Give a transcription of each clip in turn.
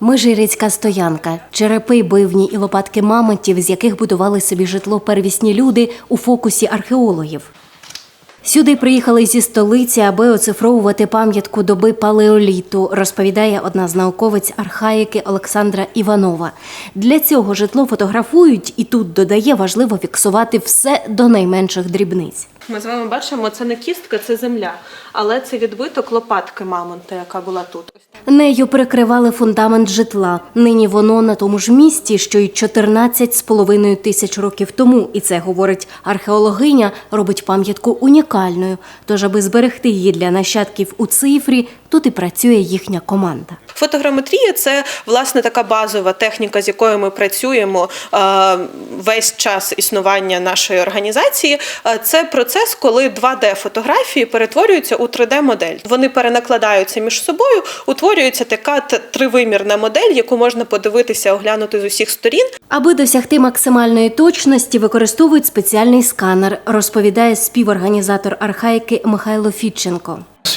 Межирицька стоянка, черепи, бивні і лопатки мамонтів, з яких будували собі житло первісні люди у фокусі археологів. Сюди приїхали зі столиці, аби оцифровувати пам'ятку доби палеоліту, розповідає одна з науковиць архаїки Олександра Іванова. Для цього житло фотографують, і тут додає важливо фіксувати все до найменших дрібниць. Ми з вами бачимо, це не кістка, це земля, але це відбиток лопатки мамонта, яка була тут. Нею перекривали фундамент житла. Нині воно на тому ж місці, що й 14 з половиною тисяч років тому. І це говорить археологиня, робить пам'ятку унікальною. Тож, аби зберегти її для нащадків у цифрі, тут і працює їхня команда. Фотограметрія це власне така базова техніка, з якою ми працюємо е, весь час існування нашої організації. Е, Це процес, коли 2D-фотографії перетворюються у 3D-модель. Вони перенакладаються між собою, утворюється така тривимірна модель, яку можна подивитися, оглянути з усіх сторін. Аби досягти максимальної точності, використовують спеціальний сканер, розповідає співорганізатор архаїки Михайло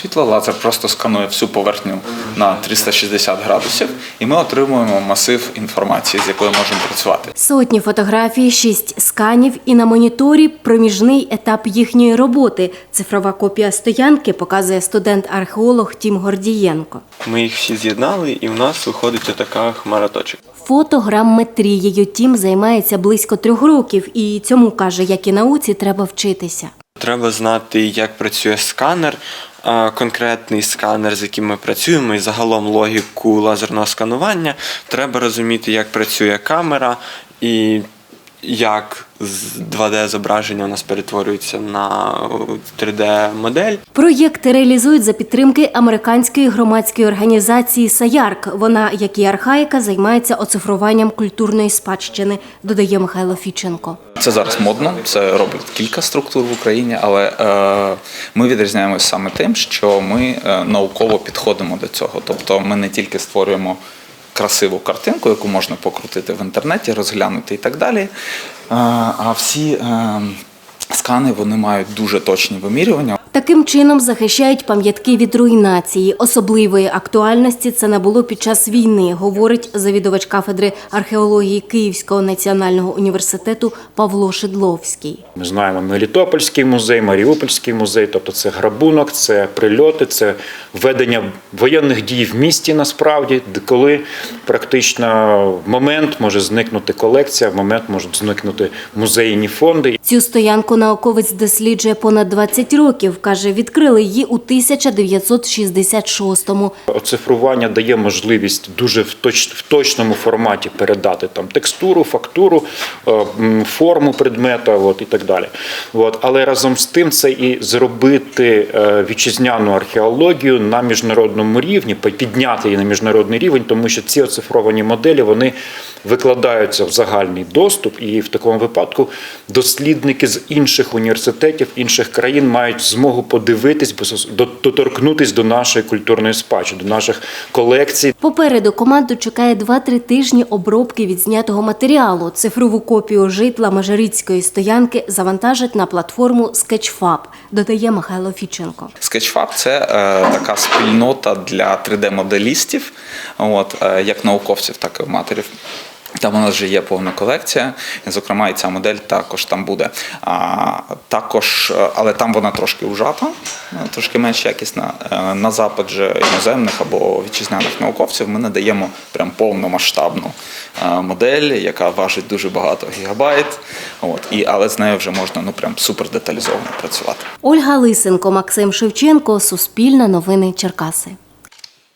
Фідченко. Світлолазер просто сканує всю поверхню на 360 градусів, і ми отримуємо масив інформації, з якою можемо працювати. Сотні фотографій, шість сканів і на моніторі проміжний етап їхньої роботи. Цифрова копія стоянки показує студент-археолог Тім Гордієнко. Ми їх всі з'єднали, і в нас виходить така хмара точок. Фотограмметрією Тім займається близько трьох років, і цьому каже, як і науці, треба вчитися. Треба знати, як працює сканер, конкретний сканер, з яким ми працюємо, і загалом логіку лазерного сканування. Треба розуміти, як працює камера і як з 2D зображення у нас перетворюється на 3D-модель. Проєкт реалізують за підтримки американської громадської організації Саярк. Вона, як і архаїка, займається оцифруванням культурної спадщини, додає Михайло Фіченко. Це зараз модно, це робить кілька структур в Україні, але е, ми відрізняємося саме тим, що ми е, науково підходимо до цього. Тобто ми не тільки створюємо красиву картинку, яку можна покрутити в інтернеті, розглянути і так далі. е, а всі е, скани вони мають дуже точні вимірювання. Таким чином захищають пам'ятки від руйнації. Особливої актуальності це набуло під час війни, говорить завідувач кафедри археології Київського національного університету Павло Шидловський. Ми знаємо Мелітопольський музей, Маріупольський музей, тобто це грабунок, це прильоти, це ведення воєнних дій в місті насправді, коли практично в момент може зникнути колекція, в момент можуть зникнути музейні фонди. Цю стоянку науковець досліджує понад 20 років. Каже, відкрили її у 1966-му. Оцифрування дає можливість дуже в, точ, в точному форматі передати там текстуру, фактуру, е, форму предмета от, і так далі. От. Але разом з тим це і зробити е, вітчизняну археологію на міжнародному рівні, підняти її на міжнародний рівень, тому що ці оцифровані моделі вони викладаються в загальний доступ, і в такому випадку дослідники з інших університетів, інших країн мають змогу подивитись, доторкнутись до нашої культурної спадщини, до наших колекцій. Попереду команду чекає 2-3 тижні обробки відзнятого матеріалу. Цифрову копію житла Мажарицької стоянки завантажать на платформу Sketchfab, додає Михайло Фіченко. Sketchfab – це е, така спільнота для 3D-моделістів, от, е, як науковців, так і аматорів. Там у нас вже є повна колекція, зокрема, і ця модель також там буде. А, також, але там вона трошки ужата, трошки менш якісна. Е, На запит же іноземних або вітчизняних науковців ми надаємо прям повномасштабну е, модель, яка важить дуже багато гігабайт. От, і, але з нею вже можна ну, прям супер деталізовано працювати. Ольга Лисенко, Максим Шевченко, Суспільне новини Черкаси.